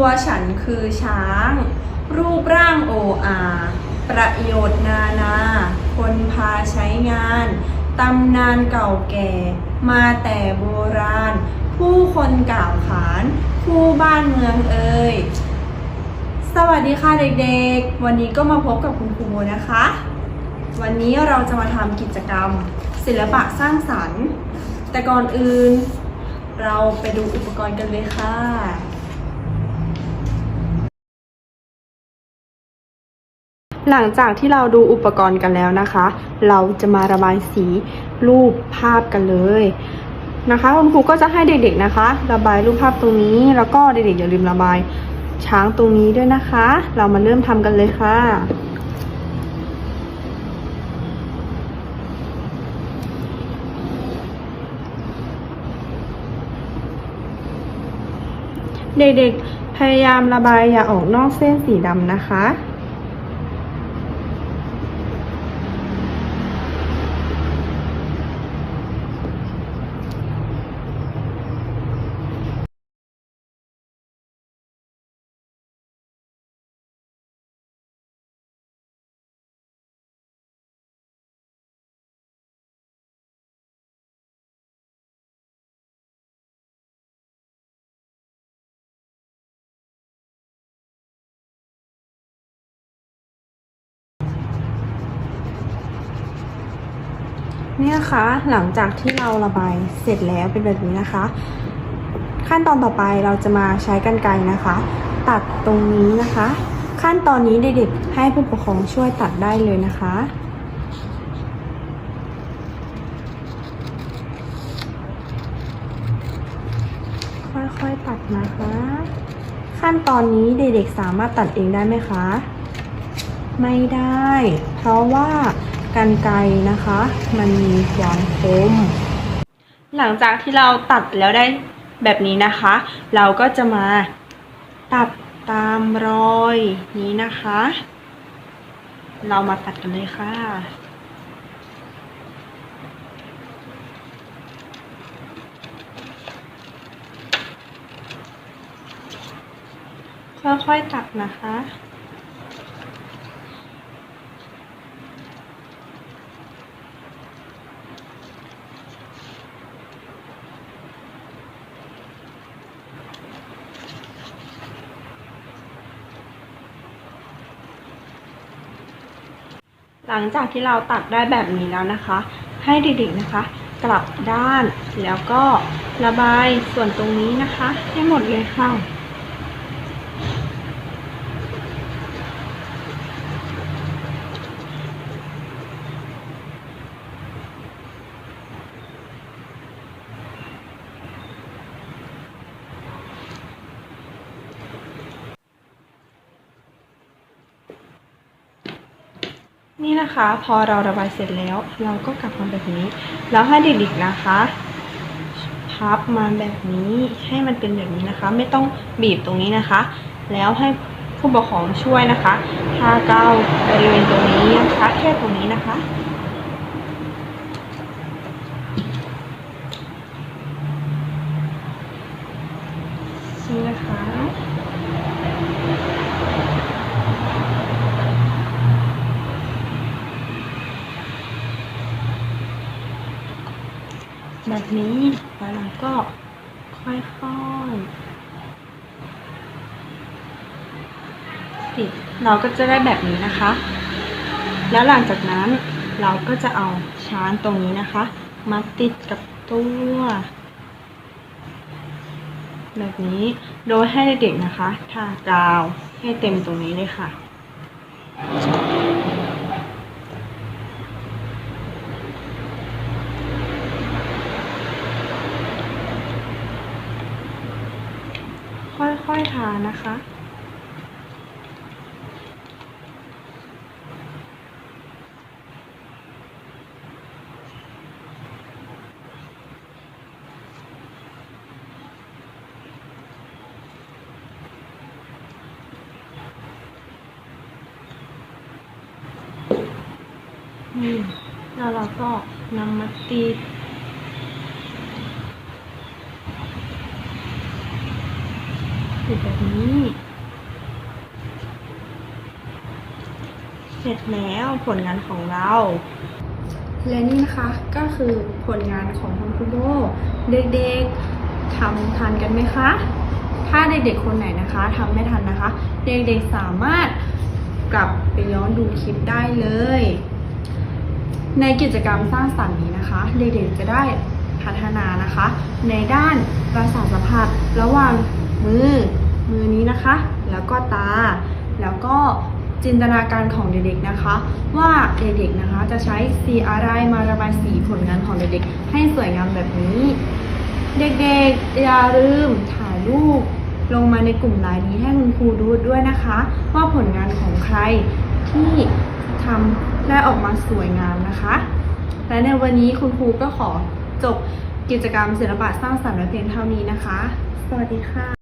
ตัวฉันคือช้าง รูปร่างโออาประโยชน์นานา คนพาใช้งาน ตำนานเก่าแก่ มาแต่โบราณ ผู้คนกล่าวขาน ผู้บ้านเมืองเอ่ยสวัสดีค่ะเด็กๆ วันนี้ก็มาพบกับคุณครูนะคะ วันนี้เราจะมาทำกิจกรรม ศิลปะสร้างสรรค์ แต่ก่อนอื่น เราไปดูอุปกรณ์กันเลยค่ะ หลังจากที่เราดูอุปกรณ์กันแล้วนะคะ เราจะมาระบายสีรูปภาพกันเลยนะคะคุณครูก็จะให้เด็กๆนะคะ ระบายรูปภาพตรงนี้ แล้วก็เด็กๆอย่าลืมระบายช้างตรงนี้ด้วยนะคะ เรามาเริ่มทำกันเลยค่ะเด็กๆ พยายามระบายอย่าออกนอกเส้นสีดำนะคะ เนี่ยนะคะหลังจากที่เราระบายเสร็จแล้วเป็นแบบนี้นะคะ ขั้นตอนต่อไปเราจะมาใช้กรรไกรนะคะ ตัดตรงนี้นะคะ ขั้นตอนนี้เด็กๆให้ผู้ปกครองช่วยตัดได้เลยนะคะค่อยๆตัดนะคะ ขั้นตอนนี้เด็กๆสามารถตัดเองได้ไหมคะ ไม่ได้ เพราะว่า กันไกนะคะ มันมีความคม หลังจากที่เราตัดแล้วได้แบบนี้นะคะ เราก็จะมาตัดตามรอยนี้นะคะ เรามาตัดกันเลยค่ะค่อยๆตัดนะคะ หลังจากที่เราตัดได้แบบนี้แล้วนะคะ ให้เด็กๆนะคะ กลับด้านแล้วก็ระบายส่วนตรงนี้นะคะ ให้หมดเลยค่ะ นี่นะคะพอเราระบายเสร็จแล้ว เราก็กลับมาแบบนี้ แล้วให้เด็กๆนะคะ พับมาแบบนี้ให้มันเป็นแบบนี้นะคะ ไม่ต้องบีบตรงนี้นะคะ แล้วให้ผู้ปกครองช่วยนะคะทาเกาบริเวณตรงนี้นะคะแค่ตรงนี้นะคะ นี่นะคะ แบบนี้ แล้วเราก็ค่อยๆติดเราก็จะได้แบบนี้นะคะ แล้วหลังจากนั้นเราก็จะเอาช้างตรงนี้นะคะ มาติดกับตัวแบบนี้ โดยให้เด็กๆนะคะ ทากาวให้เต็มตรงนี้เลยค่ะ ค่อยๆทานะคะนี่แล้วเราก็นำมาติ ดติดแบบนี้ เสร็จแล้วผลงานของเรา และนี่นะคะก็คือผลงานของคุณครูโบเด็กๆทำทันกันไหมคะ ถ้าเด็กๆคนไหนนะคะทำไม่ทันนะคะ เด็กๆสามารถกลับไปย้อนดูคลิปได้เลย ในกิจกรรมสร้างสรรค์นี้นะคะ เด็กๆจะได้พัฒนานะคะ ในด้านประสาทสัมผัสระหว่าง มือ มือนี้นะคะ แล้วก็ตา แล้วก็จินตนาการของเด็กๆนะคะ ว่าเด็กๆนะคะจะใช้สีอะไรมาระบายสีผลงานของเด็กๆ ให้สวยงามแบบนี้ เด็กๆอย่าลืมถ่ายรูปลงมาในกลุ่มไลน์นี้ให้คุณครูดูด้วยนะคะ ว่าผลงานของใครที่ทำได้ออกมาสวยงามนะคะ และในวันนี้คุณครูก็ขอจบกิจกรรมศิลปะสร้างสรรค์ไว้เพียงเท่านี้นะคะ สวัสดีค่ะ